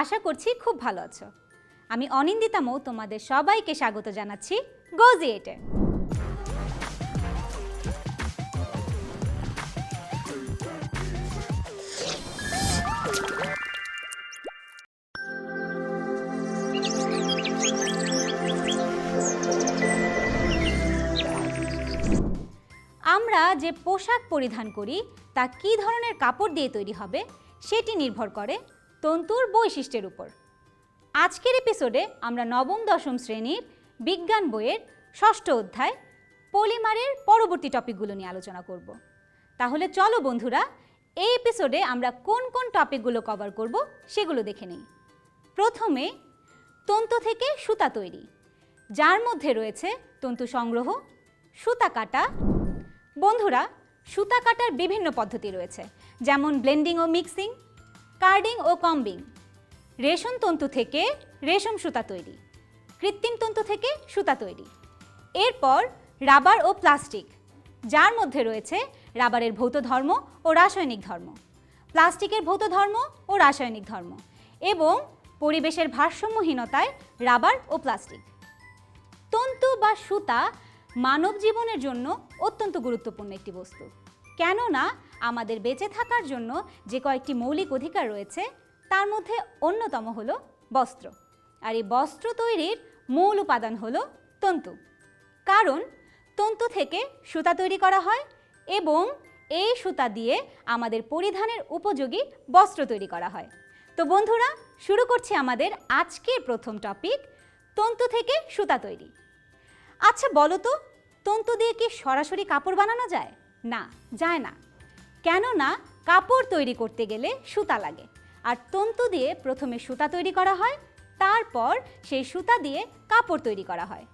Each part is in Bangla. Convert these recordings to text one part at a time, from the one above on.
আশা করছি খুব ভালো আছো। আমি অনিন্দিতা মৌ, তোমাদের সবাইকে স্বাগত জানাচ্ছি গোজিয়েটে আমরা যে পোশাক পরিধান করি, তা কী ধরনের কাপড় দিয়ে তৈরি হবে, সেটি নির্ভর করে তন্তুর বৈশিষ্ট্যের উপর। আজকের এপিসোডে আমরা নবম, দশম শ্রেণির বিজ্ঞান বইয়ের ষষ্ঠ অধ্যায় পলিমারের পরবর্তী টপিকগুলো নিয়ে আলোচনা করব। তাহলে চলো বন্ধুরা, এই এপিসোডে আমরা কোন কোন টপিকগুলো কভার করব সেগুলো দেখে নিই। প্রথমে, তন্তু থেকে সুতা তৈরি। যার মধ্যে রয়েছে তন্তু সংগ্রহ, সুতা কাটা। বন্ধুরা, সুতা কাটার বিভিন্ন পদ্ধতি রয়েছে, যেমন ব্লেন্ডিং ও মিক্সিং কার্ডিং ও কম্বিং। রেশম তন্তু থেকে রেশম সুতা তৈরি। কৃত্রিম তন্তু থেকে সুতা তৈরি। এরপর রাবার ও প্লাস্টিক, যার মধ্যে রয়েছে রাবারের ভৌত ধর্ম ও রাসায়নিক ধর্ম। প্লাস্টিকের ভৌত ধর্ম ও রাসায়নিক ধর্ম এবং পরিবেশের ভারসাম্যহীনতায় রাবার ও প্লাস্টিক। তন্তু বা সুতা মানব জীবনের জন্য অত্যন্ত গুরুত্বপূর্ণ একটি বস্তু। কেননা আমাদের বেঁচে থাকার জন্য যে কয়েকটি মৌলিক অধিকার রয়েছে, তার মধ্যে অন্যতম হলো বস্ত্র। আর এই বস্ত্র তৈরির মূল উপাদান হলো তন্তু। কারণ তন্তু থেকে সুতা তৈরি করা হয় এবং এই সুতা দিয়ে আমাদের পরিধানের উপযোগী বস্ত্র তৈরি করা হয়। তো বন্ধুরা, শুরু করছি আমাদের আজকের প্রথম টপিক তন্তু থেকে সুতা তৈরি। আচ্ছা বলো তো, তন্তু দিয়ে কি সরাসরি কাপড় বানানো যায়? না, যায় না। কেননা কাপড় তৈরি করতে গেলে সুতা লাগে। আর তন্তু দিয়ে প্রথমে সুতা তৈরি করা হয়, তারপর সেই সুতা দিয়ে কাপড় তৈরি করা হয়।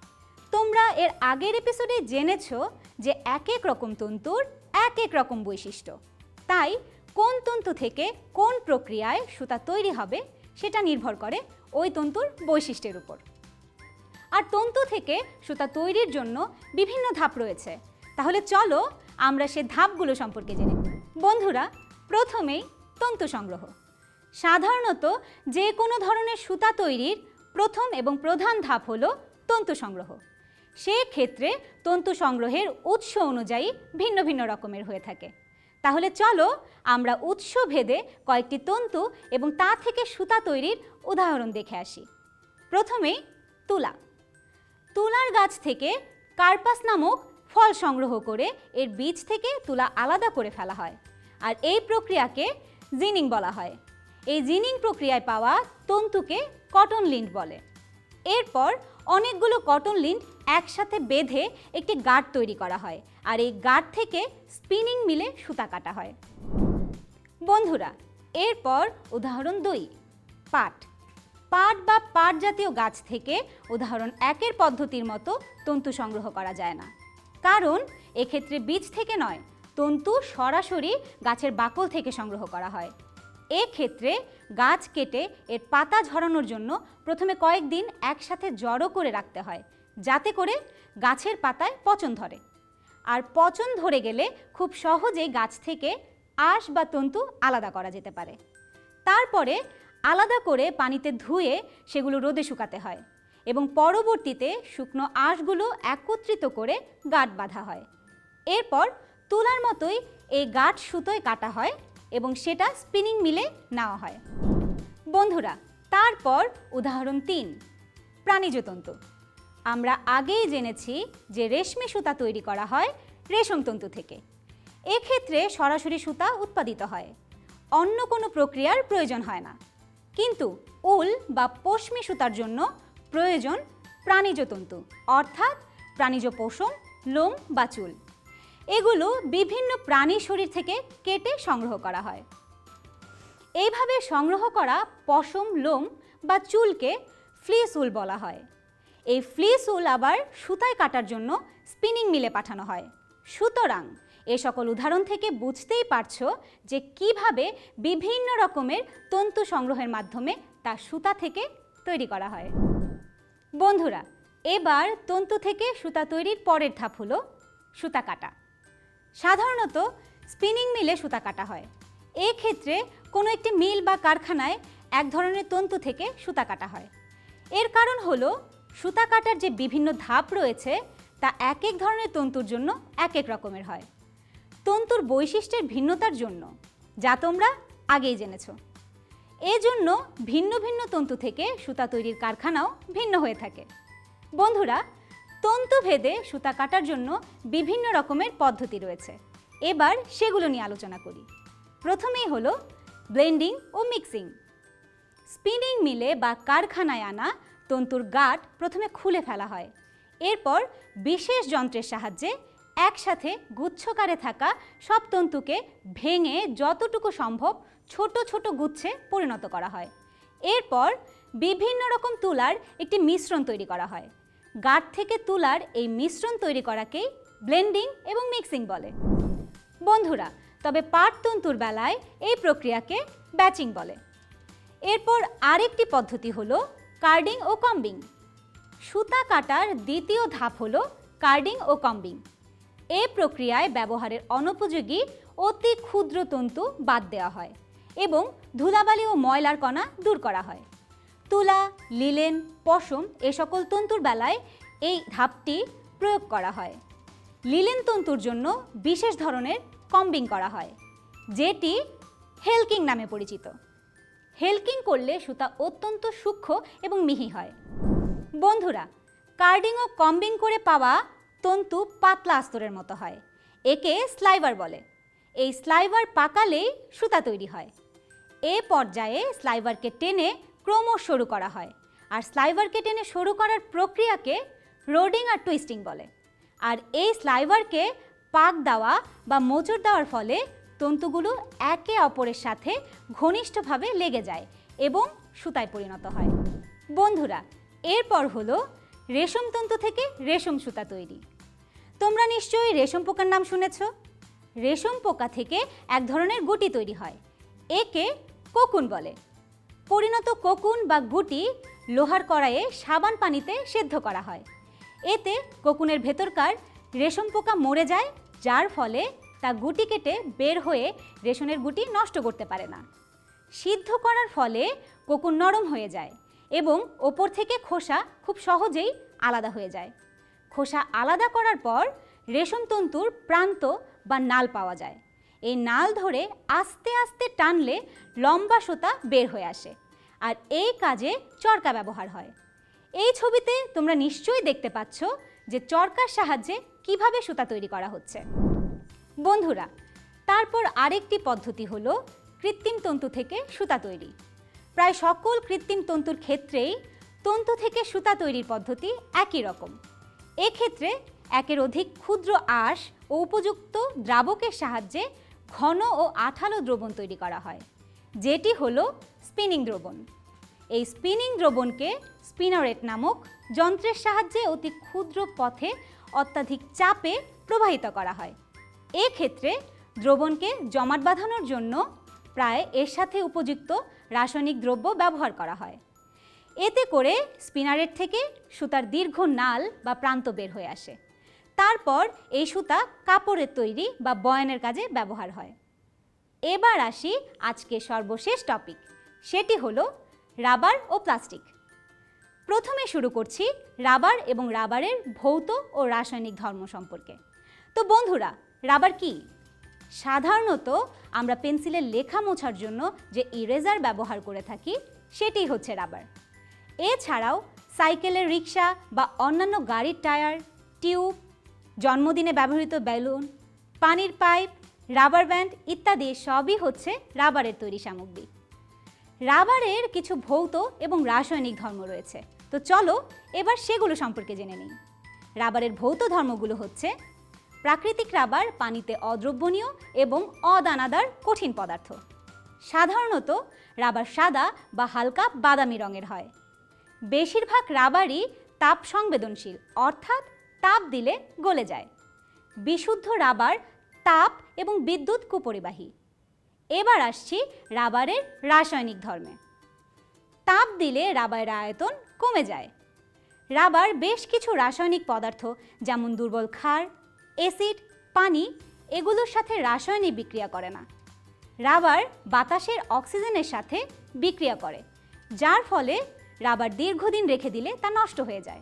তোমরা এর আগের এপিসোডে জেনেছ যে এক এক রকম তন্তুর এক এক রকম বৈশিষ্ট্য। তাই কোন তন্তু থেকে কোন প্রক্রিয়ায় সুতা তৈরি হবে সেটা নির্ভর করে ওই তন্তুর বৈশিষ্ট্যের উপর। আর তন্তু থেকে সুতা তৈরির জন্য বিভিন্ন ধাপ রয়েছে। তাহলে চলো আমরা সে ধাপগুলো সম্পর্কে জেনে বন্ধুরা, প্রথমেই তন্তু সংগ্রহ। সাধারণত যে কোনো ধরনের সুতা তৈরির প্রথম এবং প্রধান ধাপ হলো তন্তু সংগ্রহ। সেক্ষেত্রে তন্তু সংগ্রহের উৎস অনুযায়ী ভিন্ন ভিন্ন রকমের হয়ে থাকে। তাহলে চলো আমরা উৎস ভেদে কয়েকটি তন্তু এবং তা থেকে সুতা তৈরির উদাহরণ দেখে আসি। প্রথমেই তুলা। তুলার গাছ থেকে কার্পাস নামক ফল সংগ্রহ করে এর বীজ থেকে তুলা আলাদা করে ফেলা হয়। আর এই প্রক্রিয়াকে জিনিং বলা হয়। এই জিনিং প্রক্রিয়ায় পাওয়া তন্তুকে কটন লিন্ট বলে। এরপর অনেকগুলো কটন লিন্ট একসাথে বেঁধে একটি গাঁট তৈরি করা হয় আর এই গাঁট থেকে স্পিনিং মিলে সুতা কাটা হয়। বন্ধুরা, এরপর উদাহরণ দুই, পাট। পাট বা পাট জাতীয় গাছ থেকে উদাহরণ একের পদ্ধতির মতো তন্তু সংগ্রহ করা যায় না। কারণ এক্ষেত্রে বীজ থেকে নয়, তন্তু সরাসরি গাছের বাকল থেকে সংগ্রহ করা হয়। এক্ষেত্রে গাছ কেটে এর পাতা ঝরানোর জন্য প্রথমে কয়েকদিন একসাথে জড়ো করে রাখতে হয়, যাতে করে গাছের পাতায় পচন ধরে। আর পচন ধরে গেলে খুব সহজেই গাছ থেকে আঁশ বা তন্তু আলাদা করা যেতে পারে। তারপরে আলাদা করে পানিতে ধুয়ে সেগুলো রোদে শুকাতে হয়। এবং পরবর্তীতে শুকনো আঁশগুলো একত্রিত করে গাঁট বাঁধা হয়। এরপর তুলার মতোই এই গাঁট সুতোয় কাটা হয় এবং সেটা স্পিনিং মিলে নেওয়া হয়। বন্ধুরা, তারপর উদাহরণ তিন, প্রাণীজ তন্তু। আমরা আগেই জেনেছি যে রেশমি সুতা তৈরি করা হয় রেশম তন্তু থেকে। এক্ষেত্রে সরাসরি সুতা উৎপাদিত হয়। অন্য কোনো প্রক্রিয়ার প্রয়োজন হয় না। কিন্তু উল বা পশমি সুতার জন্য প্রয়োজন প্রাণীজ তন্তু, অর্থাৎ প্রাণীজ পশম, লোম বা চুল। এগুলো বিভিন্ন প্রাণীর শরীর থেকে কেটে সংগ্রহ করা হয়। এইভাবে সংগ্রহ করা পশম, লোম বা চুলকে ফ্লিস উল বলা হয়। এই ফ্লিস উল আবার সুতায় কাটার জন্য স্পিনিং মিলে পাঠানো হয়। সুতরাং এ সকল উদাহরণ থেকে বুঝতেই পারছ যে কীভাবে বিভিন্ন রকমের তন্তু সংগ্রহের মাধ্যমে তা সুতা থেকে তৈরি করা হয়। বন্ধুরা, এবার তন্তু থেকে সুতা তৈরির পরের ধাপ হলো সুতা কাটা। সাধারণত স্পিনিং মিলে সুতা কাটা হয়। এক্ষেত্রে কোনো একটি মিল বা কারখানায় এক ধরনের তন্তু থেকে সুতা কাটা হয়। এর কারণ হলো সুতা কাটার যে বিভিন্ন ধাপ রয়েছে, তা এক এক ধরনের তন্তুর জন্য এক এক রকমের হয়। তন্তুর বৈশিষ্ট্যের ভিন্নতার জন্য, যা তোমরা আগেই জেনেছ। এজন্য ভিন্ন ভিন্ন তন্তু থেকে সুতা তৈরির কারখানাও ভিন্ন হয়ে থাকে। বন্ধুরা, তন্তু ভেদে সুতা কাটার জন্য বিভিন্ন রকমের পদ্ধতি রয়েছে। এবার সেগুলো নিয়ে আলোচনা করি। প্রথমেই হলো ব্লেন্ডিং ও মিক্সিং। স্পিনিং মিলে বা কারখানায় আনা তন্তুর গাঁট প্রথমে খুলে ফেলা হয়। এরপর বিশেষ যন্ত্রের সাহায্যে একসাথে গুচ্ছকারে থাকা সব তন্তুকে ভেঙে যতটুকু সম্ভব ছোট ছোট গুচ্ছে পরিণত করা হয়। এরপর বিভিন্ন রকম তুলার একটি মিশ্রণ তৈরি করা হয়। গাঁট থেকে তুলার এই মিশ্রণ তৈরি করাকেই ব্লেন্ডিং এবং মিক্সিং বলে। বন্ধুরা, তবে পাট তন্তুর বেলায় এই প্রক্রিয়াকে ব্যাচিং বলে। এরপর আরেকটি পদ্ধতি হলো কার্ডিং ও কম্বিং। সুতা কাটার দ্বিতীয় ধাপ হলো কার্ডিং ও কম্বিং। এই প্রক্রিয়ায় ব্যবহারের অনুপযোগী অতি ক্ষুদ্র তন্তু বাদ দেওয়া হয় এবং ধুলাবালি ও ময়লার কণা দূর করা হয়। তুলা, লিলেন, পশম এ সকল তন্তুর বেলায় এই ধাপটি প্রয়োগ করা হয়। লিলেন তন্তুর জন্য বিশেষ ধরনের কম্বিং করা হয়, যেটি হেলকিং নামে পরিচিত। হেলকিং করলে সুতা অত্যন্ত সূক্ষ্ম এবং মিহি হয়। বন্ধুরা কার্ডিং ও কম্বিং করে পাওয়া তন্তু পাতলা আস্তরের মতো হয়। একে স্লাইভার বলে। এই স্লাইভার পাকালেই সুতা তৈরি হয়। এ পর্যায়ে স্লাইভারকে টেনে ক্রমশ সরু করা হয় আর স্লাইভারকে টেনে সরু করার প্রক্রিয়াকে রোডিং আর টুইস্টিং বলে। আর এই স্লাইভারকে পাক দেওয়া বা মোচড় দেওয়ার ফলে তন্তুগুলো একে অপরের সাথে ঘনিষ্ঠভাবে লেগে যায় এবং সুতায় পরিণত হয়। বন্ধুরা, এরপর হলো রেশম তন্তু থেকে রেশম সুতা তৈরি। তোমরা নিশ্চয়ই রেশম পোকার নাম শুনেছ? রেশম পোকা থেকে এক ধরনের গুটি তৈরি হয়। একে কোকুন বলে। পরিণত কোকুন বা গুটি লোহার কড়াইয়ে সাবান পানিতে সেদ্ধ করা হয়। এতে কোকুনের ভেতরকার রেশম পোকা মরে যায়, যার ফলে তা গুটি কেটে বের হয়ে রেশমের গুটি নষ্ট করতে পারে না। সিদ্ধ করার ফলে কোকুন নরম হয়ে যায় এবং ওপর থেকে খোসা খুব সহজেই আলাদা হয়ে যায়। খোসা আলাদা করার পর রেশম তন্তুর প্রান্ত বা নাল পাওয়া যায়। এই নাল ধরে আস্তে আস্তে টানলে লম্বা সুতা বের হয়ে আসে আর এই কাজে চরকা ব্যবহার হয়। এই ছবিতে তোমরা নিশ্চয়ই দেখতে পাচ্ছ যে চরকার সাহায্যে কীভাবে সুতা তৈরি করা হচ্ছে। বন্ধুরা, তারপর আরেকটি পদ্ধতি হলো কৃত্রিম তন্তু থেকে সুতা তৈরি। প্রায় সকল কৃত্রিম তন্তুর ক্ষেত্রেই তন্তু থেকে সুতা তৈরির পদ্ধতি একই রকম। এক্ষেত্রে একের অধিক ক্ষুদ্র আঁশ ও উপযুক্ত দ্রাবকের সাহায্যে ঘন ও আঠালো দ্রবণ তৈরি করা হয়, যেটি হলো স্পিনিং দ্রবণ। এই স্পিনিং দ্রবণকে স্পিনারেট নামক যন্ত্রের সাহায্যে অতি ক্ষুদ্র পথে অত্যাধিক চাপে প্রবাহিত করা হয়। এক্ষেত্রে দ্রবণকে জমাট বাঁধানোর জন্য প্রায় এর সাথে উপযুক্ত রাসায়নিক দ্রব্য ব্যবহার করা হয়। এতে করে স্পিনারের থেকে সুতার দীর্ঘ নাল বা প্রান্ত বের হয়ে আসে। তারপর এই সুতা কাপড়ের তৈরি বা বয়ানের কাজে ব্যবহার হয়। এবার আসি আজকে সর্বশেষ টপিক, সেটি হলো রাবার ও প্লাস্টিক। প্রথমে শুরু করছি রাবার এবং রাবারের ভৌত ও রাসায়নিক ধর্ম সম্পর্কে। তো বন্ধুরা, রাবার কি? সাধারণত আমরা পেন্সিলের লেখা মোছার জন্য যে ইরেজার ব্যবহার করে থাকি, সেটি হচ্ছে রাবার। এছাড়াও সাইকেলের রিক্সা বা অন্যান্য গাড়ির টায়ার, টিউব, জন্মদিনে ব্যবহৃত বেলুন, পানির পাইপ, রাবার ব্যান্ড ইত্যাদি সবই হচ্ছে রাবারের তৈরি সামগ্রী। রাবারের কিছু ভৌত এবং রাসায়নিক ধর্ম রয়েছে। তো চলো এবার সেগুলো সম্পর্কে জেনে নিই। রাবারের ভৌত ধর্মগুলো হচ্ছে প্রাকৃতিক রাবার পানিতে অদ্রবণীয় এবং অদানাদার কঠিন পদার্থ। সাধারণত রাবার সাদা বা হালকা বাদামি রঙের হয়। বেশিরভাগ রাবারই তাপ সংবেদনশীল, অর্থাৎ তাপ দিলে গলে যায়। বিশুদ্ধ রাবার তাপ এবং বিদ্যুৎ কুপরিবাহী। এবার আসছি রাবারের রাসায়নিক ধর্মে। তাপ দিলে রাবারের আয়তন কমে যায়। রাবার বেশ কিছু রাসায়নিক পদার্থ, যেমন দুর্বল ক্ষার, অ্যাসিড, পানি, এগুলোর সাথে রাসায়নিক বিক্রিয়া করে না। রাবার বাতাসের অক্সিজেনের সাথে বিক্রিয়া করে, যার ফলে রাবার দীর্ঘদিন রেখে দিলে তা নষ্ট হয়ে যায়।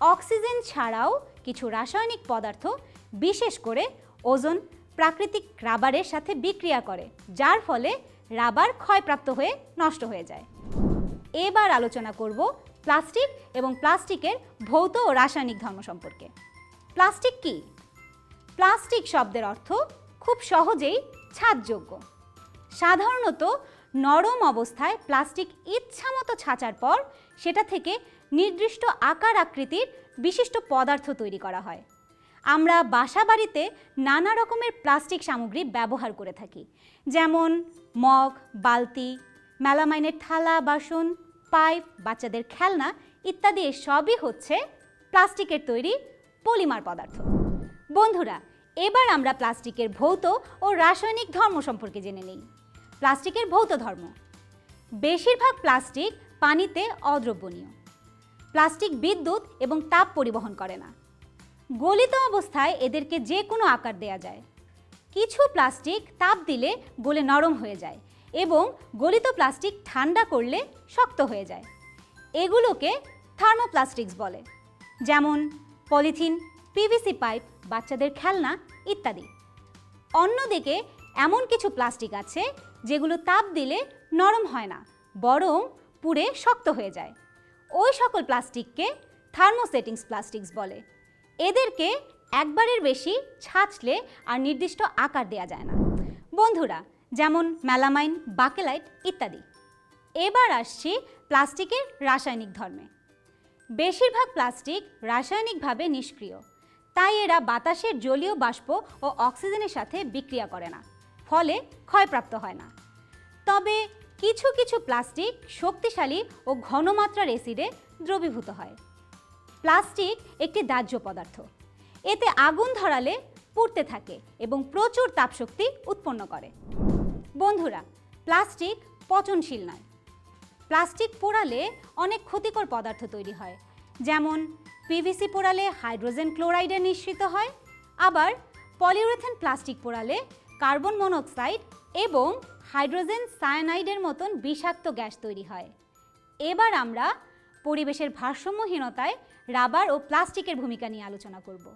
অক্সিজেন ছাড়াও কিছু রাসায়নিক পদার্থ, বিশেষ করে ওজোন, প্রাকৃতিক রাবারের সাথে বিক্রিয়া করে, যার ফলে রাবার ক্ষয়প্রাপ্ত হয়ে নষ্ট হয়ে যায়। এবার আলোচনা করব প্লাস্টিক এবং প্লাস্টিকের ভৌত ও রাসায়নিক ধর্ম সম্পর্কে। প্লাস্টিক কি? প্লাস্টিক শব্দের অর্থ খুব সহজেই ছাদযোগ্য। সাধারণত নরম অবস্থায় প্লাস্টিক ইচ্ছামতো ছাঁচার পর সেটা থেকে নির্দিষ্ট আকার আকৃতির বিশিষ্ট পদার্থ তৈরি করা হয়। আমরা বাসা বাড়িতে নানা রকমের প্লাস্টিক সামগ্রী ব্যবহার করে থাকি, যেমন মগ, বালতি, মেলামাইনের থালা, বাসন, পাইপ, বাচ্চাদের খেলনা ইত্যাদি সবই হচ্ছে প্লাস্টিকের তৈরি পলিমার পদার্থ। বন্ধুরা, এবার আমরা প্লাস্টিকের ভৌত ও রাসায়নিক ধর্ম সম্পর্কে জেনে নিই। প্লাস্টিকের ভৌত ধর্ম। বেশিরভাগ প্লাস্টিক পানিতে অদ্রবণীয়। প্লাস্টিক বিদ্যুৎ এবং তাপ পরিবহন করে না। গলিত অবস্থায় এদেরকে যে কোনো আকার দেয়া যায়। কিছু প্লাস্টিক তাপ দিলে গলে নরম হয়ে যায় এবং গলিত প্লাস্টিক ঠান্ডা করলে শক্ত হয়ে যায়। এগুলোকে থার্মোপ্লাস্টিক্স বলে। যেমন পলিথিন পিভিসি পাইপ, বাচ্চাদের খেলনা ইত্যাদি। অন্যদিকে এমন কিছু প্লাস্টিক আছে যেগুলো তাপ দিলে নরম হয় না, বরং পুড়ে শক্ত হয়ে যায়। ওই সকল প্লাস্টিককে থার্মোসেটিংস প্লাস্টিক্স বলে। এদেরকে একবারের বেশি ছাঁচলে আর নির্দিষ্ট আকার দেয়া যায় না। বন্ধুরা, যেমন মেলামাইন বাকেলাইট ইত্যাদি। এবার আসছি প্লাস্টিকের রাসায়নিক ধর্মে। বেশিরভাগ প্লাস্টিক রাসায়নিকভাবে নিষ্ক্রিয়। তাই এরা বাতাসের জলীয় বাষ্প ও অক্সিজেনের সাথে বিক্রিয়া করে না। ফলে ক্ষয়প্রাপ্ত হয় না। তবে কিছু কিছু প্লাস্টিক শক্তিশালী ও ঘনমাত্রার এসিডে দ্রবীভূত হয়। প্লাস্টিক একটি দাহ্য পদার্থ। এতে আগুন ধরালে পুড়তে থাকে এবং প্রচুর তাপশক্তি উৎপন্ন করে। বন্ধুরা, প্লাস্টিক পচনশীল নয়। প্লাস্টিক পোড়ালে অনেক ক্ষতিকর পদার্থ তৈরি হয়। যেমন পিভিসি পোড়ালে হাইড্রোজেন ক্লোরাইডে নিঃসৃত হয়, আবার পলিউরেথেন প্লাস্টিক পোড়ালে কার্বন মনোক্সাইড এবং হাইড্রোজেন সায়ানাইডের মতন বিষাক্ত গ্যাস তৈরি হয়। এবার আমরা পরিবেশের ভারসাম্যহীনতায় রাবার ও প্লাস্টিকের ভূমিকা নিয়ে আলোচনা করব।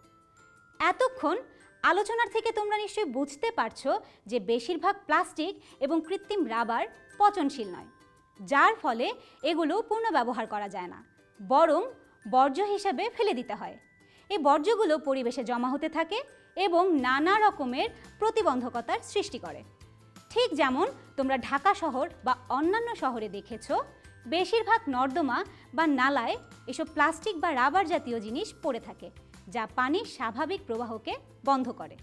এতক্ষণ আলোচনার থেকে তোমরা নিশ্চয়ই বুঝতে পারছ যে বেশিরভাগ প্লাস্টিক এবং কৃত্রিম রাবার পচনশীল নয়, যার ফলে এগুলো পুনর্ব্যবহার করা যায় না, বরং বর্জ্য হিসেবে ফেলে দিতে হয়। এই বর্জ্যগুলো পরিবেশে জমা হতে থাকে এবং নানা রকমের প্রতিবন্ধকতার সৃষ্টি করে। ঠিক যেমন তোমরা ঢাকা শহর বা অন্যান্য শহরে দেখেছ, বেশিরভাগ নর্দমা বা নালায় এসব প্লাস্টিক বা রাবার জাতীয় জিনিস পড়ে থাকে, যা পানির স্বাভাবিক প্রবাহকে বন্ধ করে।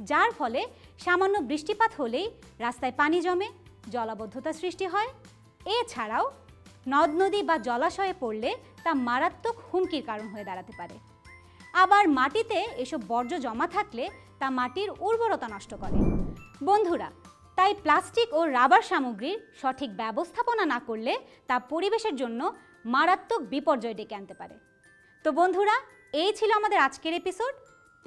যার ফলে সামান্য বৃষ্টিপাত হলেই রাস্তায় পানি জমে, জলাবদ্ধতা সৃষ্টি হয়। এছাড়াও নদ, নদী বা জলাশয়ে পড়লে তা মারাত্মক হুমকির কারণ হয়ে দাঁড়াতে পারে। আবার মাটিতে এসব বর্জ্য জমা থাকলে তা মাটির উর্বরতা নষ্ট করে। বন্ধুরা, তাই প্লাস্টিক ও রাবার সামগ্রীর সঠিক ব্যবস্থাপনা না করলে তা পরিবেশের জন্য মারাত্মক বিপর্যয় ডেকে আনতে পারে। তো বন্ধুরা, এই ছিল আমাদের আজকের এপিসোড।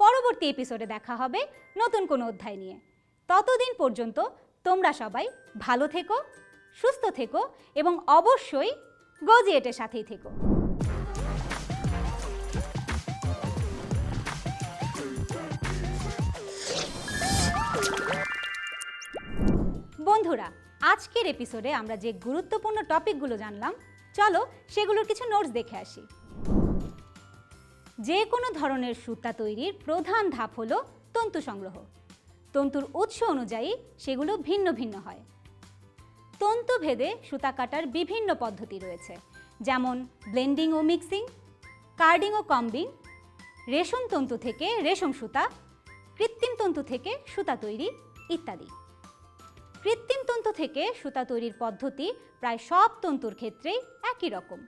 পরবর্তী এপিসোডে দেখা হবে নতুন কোনো অধ্যায় নিয়ে। ততদিন পর্যন্ত তোমরা সবাই ভালো থেকো, সুস্থ থেকো এবং অবশ্যই গজিয়েটের সাথেই থেকো। বন্ধুরা, আজকের এপিসোডে আমরা যে গুরুত্বপূর্ণ টপিকগুলো জানলাম, চলো সেগুলোর কিছু নোটস দেখে আসি। যে কোনো ধরনের সুতা তৈরির প্রধান ধাপ হলো তন্তু সংগ্রহ। তন্তুর উৎস অনুযায়ী সেগুলো ভিন্ন ভিন্ন হয়। তন্তু ভেদে সুতা কাটার বিভিন্ন পদ্ধতি রয়েছে, যেমন ব্লেন্ডিং ও মিক্সিং কার্ডিং ও কম্বিং রেশম তন্তু থেকে রেশম সুতা, কৃত্রিম তন্তু থেকে সুতা তৈরি ইত্যাদি। কৃত্রিম তন্তু থেকে সুতা তৈরির পদ্ধতি প্রায় সব তন্তুর ক্ষেত্রেই একই রকম।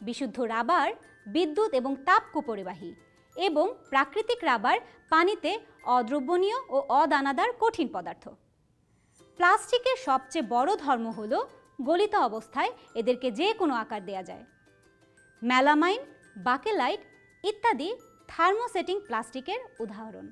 বিশুদ্ধ রাবার, বিদ্যুৎ এবং তাপ কুপরিবাহী এবং প্রাকৃতিক রাবার পানিতে অদ্রবণীয় ও অদানাদার কঠিন পদার্থ। প্লাস্টিকের সবচেয়ে বড় ধর্ম হলো গলিত অবস্থায় এদেরকে যে কোনো আকার দেয়া যায়। মেলামাইন বাকেলাইট ইত্যাদি থার্মোসেটিং প্লাস্টিকের উদাহরণ।